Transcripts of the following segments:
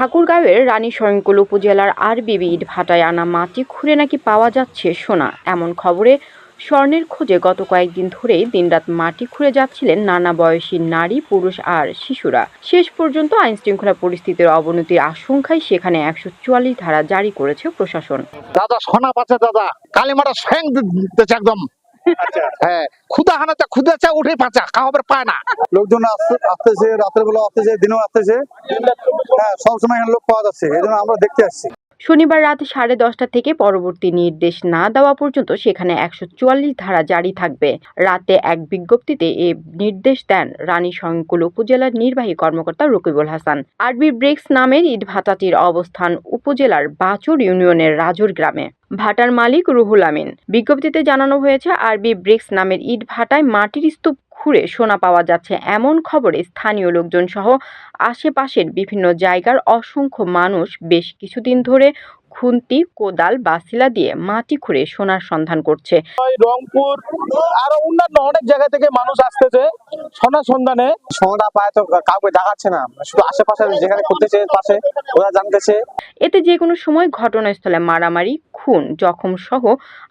ঠাকুরগাঁওয়ের রানী শঙ্কল উপজেলার আরবিবি ইটভাটায় আনা মাটি খুঁড়ে নাকি পাওয়া যাচ্ছে সোনা? এমন খবরে স্বর্ণের খোঁজে গত কয়েকদিন ধরেই দিনরাত মাটি খুঁড়ে যাচ্ছিলেন নানা বয়সী নারী, পুরুষ আর শিশুরা। শেষ পর্যন্ত আইনশৃঙ্খলা পরিস্থিতির অবনতির আশঙ্কায় সেখানে একশো চুয়াল্লিশ ধারা জারি করেছে প্রশাসন। দাদা, সোনা পাচ্ছে দাদা। কালিমাটা একদম। হ্যাঁ খুদা হানাতে ক্ষুদা চা উঠে পাচা পায় না। লোকজন আসতে- আসতেছে রাতের বেলা আসতেছে দিনেও আসতেছে। হ্যাঁ সবসময় এখানে লোক পাওয়া যাচ্ছে এই জন্য আমরা দেখতে আসছি। শনিবার রাত সাড়ে দশটা থেকে পরবর্তী নির্দেশ না দেওয়া পর্যন্ত সেখানে একশো চুয়াল্লিশ ধারা জারি থাকবে। রাতে এক বিজ্ঞপ্তিতে এ নির্দেশ দেন রানী শঙ্কুল উপজেলার নির্বাহী কর্মকর্তা রকিবুল হাসান। আরবি ব্রেক্স নামের ইট ভাটাটির অবস্থান উপজেলার বাচুর ইউনিয়নের রাজুর গ্রামে। ভাটার মালিক রুহুল আমিন। বিজ্ঞপ্তিতে জানানো হয়েছে, আরবি ব্রিক্স নামের ইট ভাটায় মাটির স্তূপ খুঁড়ে সোনা পাওয়া যাচ্ছে। এমন খবরে স্থানীয় লোকজন সহ আশেপাশের বিভিন্ন জায়গার অসংখ্য মানুষ বেশ কিছুদিন ধরে খুন্তি কোদাল বাসিলা দিয়ে মাটি খুঁড়ে সোনার সন্ধান করছে। রংপুর আরও অন্যান্য অনেক জায়গা থেকে মানুষ আসতেছে সোনা সন্ধানে। সোনাটা পায় তো কাউকে দেখাচ্ছে না। শুধু আশেপাশে যেখানে করতেছে পাশে ওরা জানতেছে। এতে যে কোনো সময় ঘটনাস্থলে মারামারি খুন জখম সহ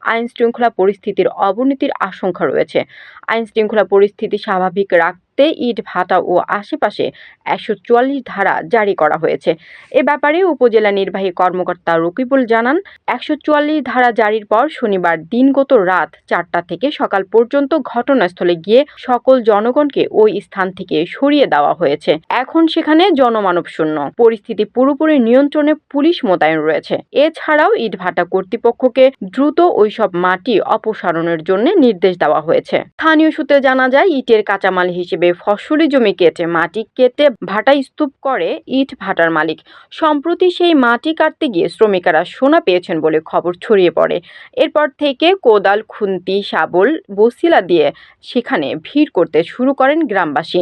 আইন শৃঙ্খলা পরিস্থিতির অবনতির আশঙ্কা রয়েছে। আইনশৃঙ্খলা পরিস্থিতি স্বাভাবিক রাখতে ইট ভাটা ও আশেপাশে একশো চুয়াল্লিশ ধারা জারি করা হয়েছে। এ ব্যাপারে উপজেলা নির্বাহী কর্মকর্তা রকিবুল জানান, একশো চুয়াল্লিশ ধারা জারির পর শনিবার দিনগত রাত চারটা থেকে সকাল পর্যন্ত ঘটনাস্থলে গিয়ে সকল জনগণকে ওই স্থান থেকে সরিয়ে দেওয়া হয়েছে। এখন সেখানে জনমানব শূন্য। পরিস্থিতি পুরোপুরি নিয়ন্ত্রণে পুলিশ মোতায়েন রয়েছে। এছাড়াও ইটভাটা কর্তৃপক্ষকে দ্রুত ওইসব মাটি অপসারণের জন্য নির্দেশ দেওয়া হয়েছে। স্থানীয় সূত্রে জানা যায়, ইটের কাঁচামাল হিসেবে ফসলি জমি কেটে, মাটি কেটে ভাটা স্তূপ করে ইট ভাটার মালিক। সম্প্রতি সেই মাটি কাটতে গিয়ে শ্রমিকেরা সোনা পেয়েছেন বলে খবর ছড়িয়ে পড়ে। এরপর থেকে কোদাল, খুন্তি, শাবল, বসিলা দিয়ে সেখানে ভিড় করতে শুরু করেন গ্রামবাসী।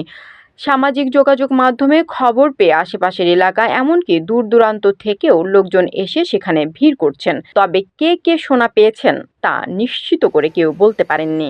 সামাজিক যোগাযোগ মাধ্যমে খবর পেয়ে আশেপাশের এলাকা এমনকি দূর দূরান্ত থেকেও লোকজন এসে সেখানে ভিড় করছেন। তবে কে কে সোনা পেয়েছেন তা নিশ্চিত করে কেউ বলতে পারেননি।